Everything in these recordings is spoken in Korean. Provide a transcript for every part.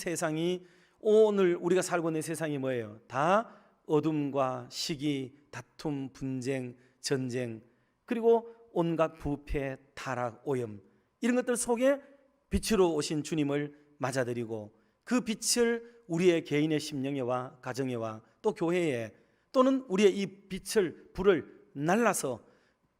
세상이 오늘 우리가 살고 있는 세상이 뭐예요? 다 어둠과 시기, 다툼, 분쟁, 전쟁, 그리고 온갖 부패, 타락, 오염. 이런 것들 속에 빛으로 오신 주님을 맞아들이고 그 빛을 우리의 개인의 심령에와 가정에와 또 교회에 또는 우리의 이 빛을 불을 날라서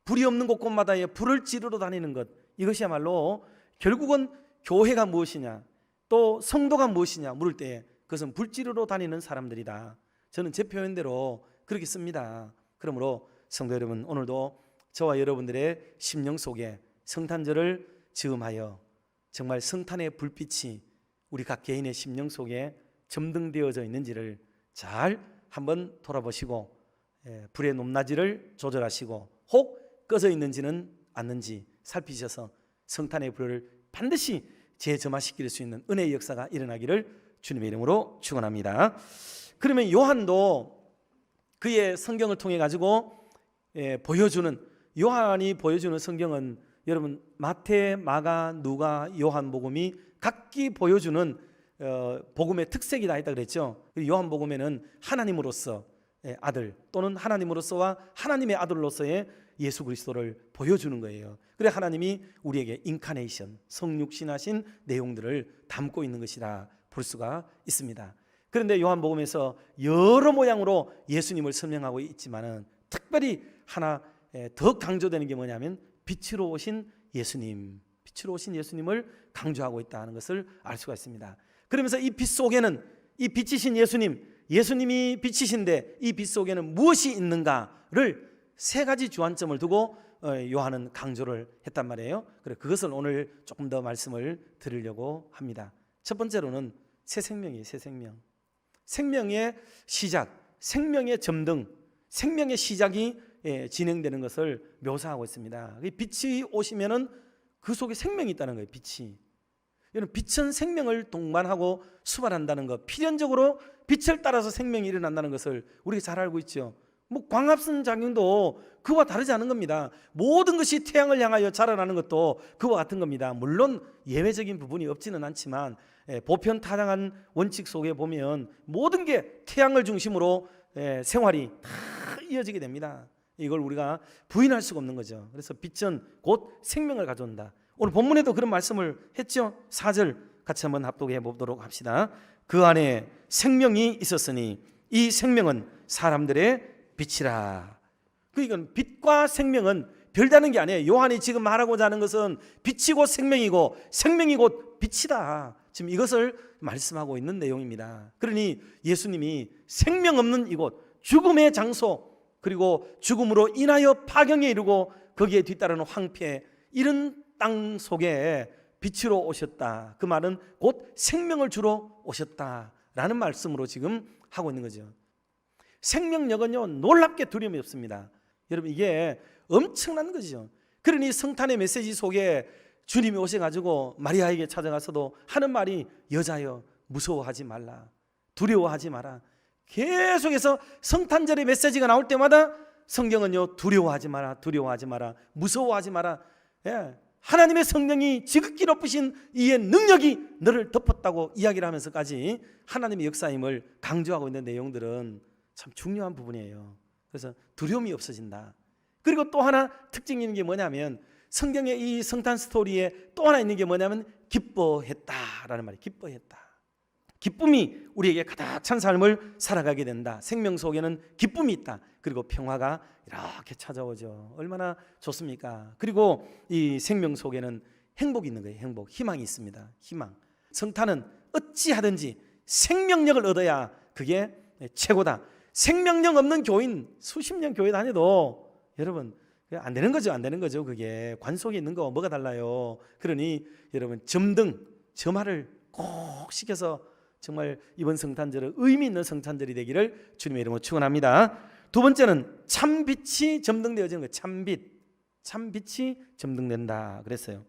불이 없는 곳곳마다에 불을 찌르러 다니는 것. 이것이야말로 결국은 교회가 무엇이냐 또 성도가 무엇이냐 물을 때 그것은 불지르러 다니는 사람들이다. 저는 제 표현대로 그렇게 씁니다. 그러므로 성도 여러분 오늘도 저와 여러분들의 심령 속에 성탄절을 즈음하여 정말 성탄의 불빛이 우리 각 개인의 심령 속에 점등되어져 있는지를 잘 한번 돌아보시고 예, 불의 높낮이를 조절하시고 혹 꺼져 있는지는 않는지 살피셔서 성탄의 불을 반드시 재점화시킬 수 있는 은혜의 역사가 일어나기를 주님의 이름으로 축원합니다. 그러면 요한도 그의 성경을 통해 가지고 예, 보여주는 요한이 보여주는 성경은 여러분 마태, 마가, 누가, 요한복음이 각기 보여주는 어, 복음의 특색이 다 있다 그랬죠. 요한복음에는 하나님으로서 의 아들 또는 하나님으로서와 하나님의 아들로서의 예수 그리스도를 보여주는 거예요. 그래 하나님이 우리에게 인카네이션 성육신하신 내용들을 담고 있는 것이라 볼 수가 있습니다. 그런데 요한복음에서 여러 모양으로 예수님을 설명하고 있지만은 특별히 하나 에, 더 강조되는 게 뭐냐면 빛으로 오신 예수님, 빛으로 오신 예수님을 강조하고 있다는 것을 알 수가 있습니다. 그러면서 이 빛 속에는 이 빛이신 예수님, 예수님이 빛이신데 이 빛 속에는 무엇이 있는가를 세 가지 주안점을 두고 어, 요한은 강조를 했단 말이에요. 그래 그것을 오늘 조금 더 말씀을 드리려고 합니다. 첫 번째로는 새 생명이에요. 새 생명. 생명의 시작, 생명의 점등, 생명의 시작이 예, 진행되는 것을 묘사하고 있습니다. 이 빛이 오시면은 그 속에 생명이 있다는 거예요. 빛이. 여러분 빛은 생명을 동반하고 수반한다는 것, 필연적으로 빛을 따라서 생명이 일어난다는 것을 우리가 잘 알고 있죠. 뭐 광합성 작용도 그와 다르지 않은 겁니다. 모든 것이 태양을 향하여 자라나는 것도 그와 같은 겁니다. 물론 예외적인 부분이 없지는 않지만 예, 보편 타당한 원칙 속에 보면 모든 게 태양을 중심으로 예, 생활이 다 이어지게 됩니다. 이걸 우리가 부인할 수가 없는 거죠. 그래서 빛은 곧 생명을 가져온다. 오늘 본문에도 그런 말씀을 했죠. 4절 같이 한번 합독해 보도록 합시다. 그 안에 생명이 있었으니 이 생명은 사람들의 빛이라. 그 이건 빛과 생명은 별다른 게 아니에요. 요한이 지금 말하고자 하는 것은 빛이 곧 생명이고 생명이 곧 빛이다. 지금 이것을 말씀하고 있는 내용입니다. 그러니 예수님이 생명 없는 이곳, 죽음의 장소, 그리고 죽음으로 인하여 파경에 이르고 거기에 뒤따르는 황폐 이런 땅 속에 빛으로 오셨다. 그 말은 곧 생명을 주러 오셨다라는 말씀으로 지금 하고 있는 거죠. 생명력은요 놀랍게 두려움이 없습니다. 여러분 이게 엄청난 거죠. 그러니 성탄의 메시지 속에 주님이 오셔가지고 마리아에게 찾아가서도 하는 말이 여자여 무서워하지 말라 두려워하지 마라 계속해서 성탄절의 메시지가 나올 때마다 성경은요 두려워하지 마라 두려워하지 마라 무서워하지 마라 예, 하나님의 성령이 지극히 높으신 이의 능력이 너를 덮었다고 이야기를 하면서까지 하나님의 역사임을 강조하고 있는 내용들은 참 중요한 부분이에요. 그래서 두려움이 없어진다. 그리고 또 하나 특징 있는 게 뭐냐면 성경의 이 성탄 스토리에 또 하나 있는 게 뭐냐면 기뻐했다라는 말이 기뻐했다. 기쁨이 우리에게 가득 찬 삶을 살아가게 된다. 생명 속에는 기쁨이 있다. 그리고 평화가 이렇게 찾아오죠. 얼마나 좋습니까? 그리고 이 생명 속에는 행복이 있는 거예요. 행복, 희망이 있습니다. 희망. 성탄은 어찌하든지 생명력을 얻어야 그게 최고다. 생명력 없는 교인 수십 년 교회 다녀도 여러분 안 되는 거죠, 안 되는 거죠. 그게 관 속에 있는 거 뭐가 달라요? 그러니 여러분 점등 점화를 꼭 시켜서 정말 이번 성탄절은 의미 있는 성탄절이 되기를 주님의 이름으로 축원합니다. 두 번째는 참 빛이 점등되어지는 거예요. 참빛, 참 빛이 점등된다. 그랬어요.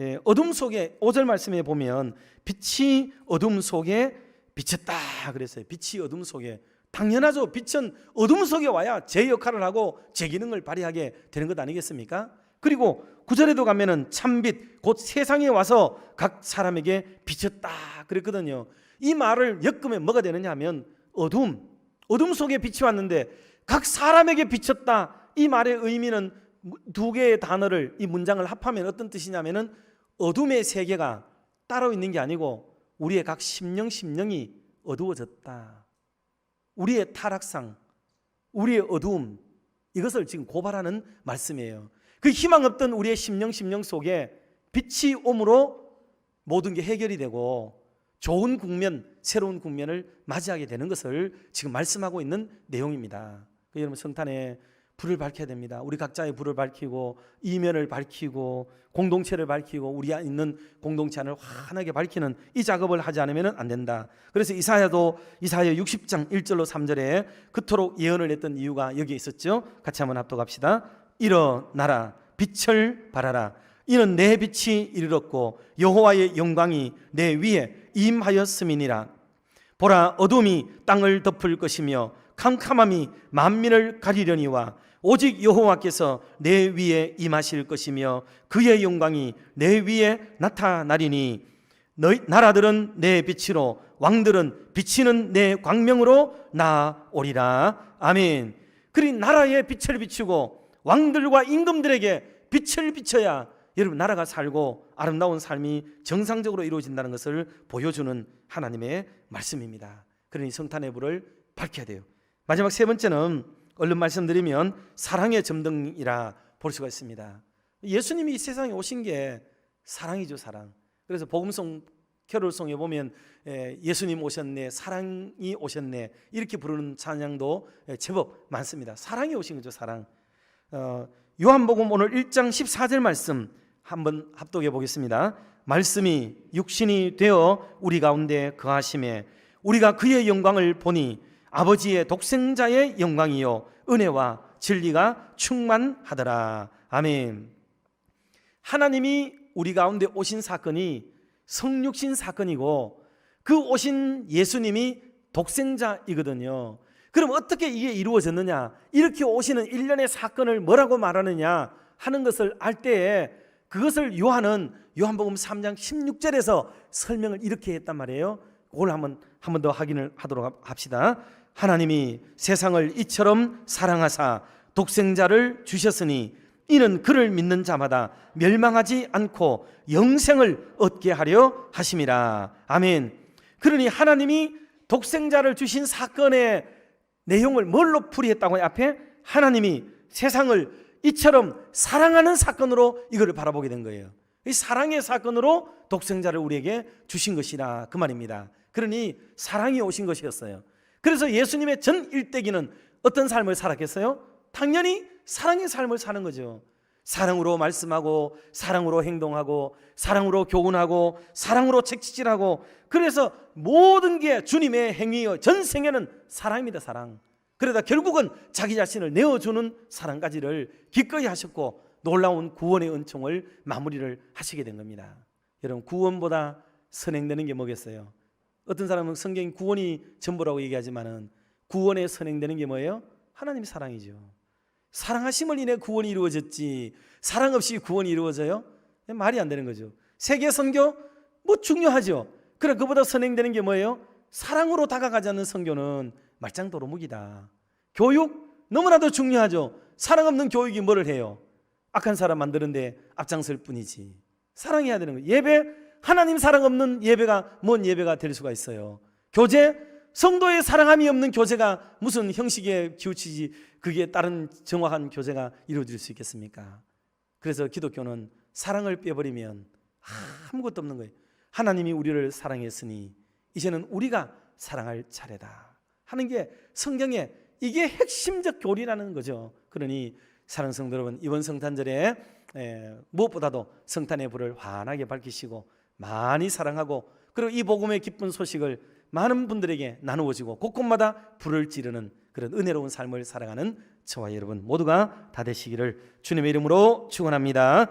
예, 어둠 속에 5절 말씀에 보면 빛이 어둠 속에 비쳤다 그랬어요. 빛이 어둠 속에 당연하죠. 빛은 어둠 속에 와야 제 역할을 하고 제 기능을 발휘하게 되는 것 아니겠습니까? 그리고 구절에도 가면은 참빛 곧 세상에 와서 각 사람에게 비쳤다 그랬거든요. 이 말을 엮으면 뭐가 되느냐 하면 어둠 어둠 속에 빛이 왔는데 각 사람에게 비쳤다 이 말의 의미는 두 개의 단어를 이 문장을 합하면 어떤 뜻이냐면은 어둠의 세계가 따로 있는 게 아니고 우리의 각 심령 심령이 어두워졌다. 우리의 타락상, 우리의 어두움 이것을 지금 고발하는 말씀이에요. 그 희망 없던 우리의 심령 심령 속에 빛이 옴으로 모든 게 해결이 되고 좋은 국면, 새로운 국면을 맞이하게 되는 것을 지금 말씀하고 있는 내용입니다. 그 여러분 성탄에 불을 밝혀야 됩니다. 우리 각자의 불을 밝히고 이면을 밝히고 공동체를 밝히고 우리 있는 공동체 안을 환하게 밝히는 이 작업을 하지 않으면 안 된다. 그래서 이사야도 이사야 60장 1절로 3절에 그토록 예언을 했던 이유가 여기에 있었죠. 같이 한번 합독합시다. 일어나라 빛을 발하라 이는 내 빛이 이르렀고 여호와의 영광이 내 위에 임하였음이니라 보라 어둠이 땅을 덮을 것이며 캄캄함이 만민을 가리려니와 오직 여호와께서 내 위에 임하실 것이며 그의 영광이 내 위에 나타나리니 너희 나라들은 내 빛으로 왕들은 비치는 내 광명으로 나오리라 아멘. 그리 나라에 빛을 비추고 왕들과 임금들에게 빛을 비춰야 여러분 나라가 살고 아름다운 삶이 정상적으로 이루어진다는 것을 보여주는 하나님의 말씀입니다. 그러니 성탄의 불을 밝혀야 돼요. 마지막 세 번째는 얼른 말씀드리면 사랑의 점등이라 볼 수가 있습니다. 예수님이 이 세상에 오신 게 사랑이죠, 사랑. 그래서 복음성 캐롤송에 보면 에, 예수님 오셨네, 사랑이 오셨네 이렇게 부르는 찬양도 에, 제법 많습니다. 사랑이 오신 거죠, 사랑. 어, 요한복음 오늘 1장 14절 말씀 한번 합독해 보겠습니다. 말씀이 육신이 되어 우리 가운데 거하심에 우리가 그의 영광을 보니 아버지의 독생자의 영광이요 은혜와 진리가 충만하더라. 아멘. 하나님이 우리 가운데 오신 사건이 성육신 사건이고 그 오신 예수님이 독생자이거든요. 그럼 어떻게 이게 이루어졌느냐? 이렇게 오시는 일련의 사건을 뭐라고 말하느냐 하는 것을 알 때에 그것을 요한은 요한복음 3장 16절에서 설명을 이렇게 했단 말이에요. 그걸 한번 한 번 더 확인을 하도록 합시다. 하나님이 세상을 이처럼 사랑하사 독생자를 주셨으니 이는 그를 믿는 자마다 멸망하지 않고 영생을 얻게 하려 하심이라. 아멘. 그러니 하나님이 독생자를 주신 사건의 내용을 뭘로 풀이했다고요? 앞에 하나님이 세상을 이처럼 사랑하는 사건으로 이거를 바라보게 된 거예요. 이 사랑의 사건으로 독생자를 우리에게 주신 것이라 그 말입니다. 그러니 사랑이 오신 것이었어요. 그래서 예수님의 전 일대기는 어떤 삶을 살았겠어요? 당연히 사랑의 삶을 사는 거죠. 사랑으로 말씀하고 사랑으로 행동하고 사랑으로 교훈하고 사랑으로 책찍질하고 그래서 모든 게 주님의 행위여 전생에는 사랑입니다 사랑 그러다 결국은 자기 자신을 내어주는 사랑까지를 기꺼이 하셨고 놀라운 구원의 은총을 마무리를 하시게 된 겁니다 여러분 구원보다 선행되는 게 뭐겠어요 어떤 사람은 성경 구원이 전부라고 얘기하지만은 구원에 선행되는 게 뭐예요? 하나님의 사랑이죠 사랑하심을 인해 구원이 이루어졌지 사랑 없이 구원이 이루어져요? 말이 안 되는 거죠. 세계 선교 뭐 중요하죠. 그래 그보다 선행되는 게 뭐예요? 사랑으로 다가가지 않는 선교는 말짱 도루묵이다. 교육 너무나도 중요하죠. 사랑 없는 교육이 뭐를 해요? 악한 사람 만드는데 앞장설 뿐이지. 사랑해야 되는 거예요. 예배 하나님 사랑 없는 예배가 뭔 예배가 될 수가 있어요. 교제 성도의 사랑함이 없는 교제가 무슨 형식에 기우치지 그게 다른 정확한 교제가 이루어질 수 있겠습니까? 그래서 기독교는 사랑을 빼버리면 아무것도 없는 거예요. 하나님이 우리를 사랑했으니 이제는 우리가 사랑할 차례다 하는 게 성경에 이게 핵심적 교리라는 거죠. 그러니 사랑 성도 여러분 이번 성탄절에 에, 무엇보다도 성탄의 불을 환하게 밝히시고 많이 사랑하고 그리고 이 복음의 기쁜 소식을 많은 분들에게 나누어지고 곳곳마다 불을 지르는 그런 은혜로운 삶을 살아가는 저와 여러분 모두가 다 되시기를 주님의 이름으로 축원합니다.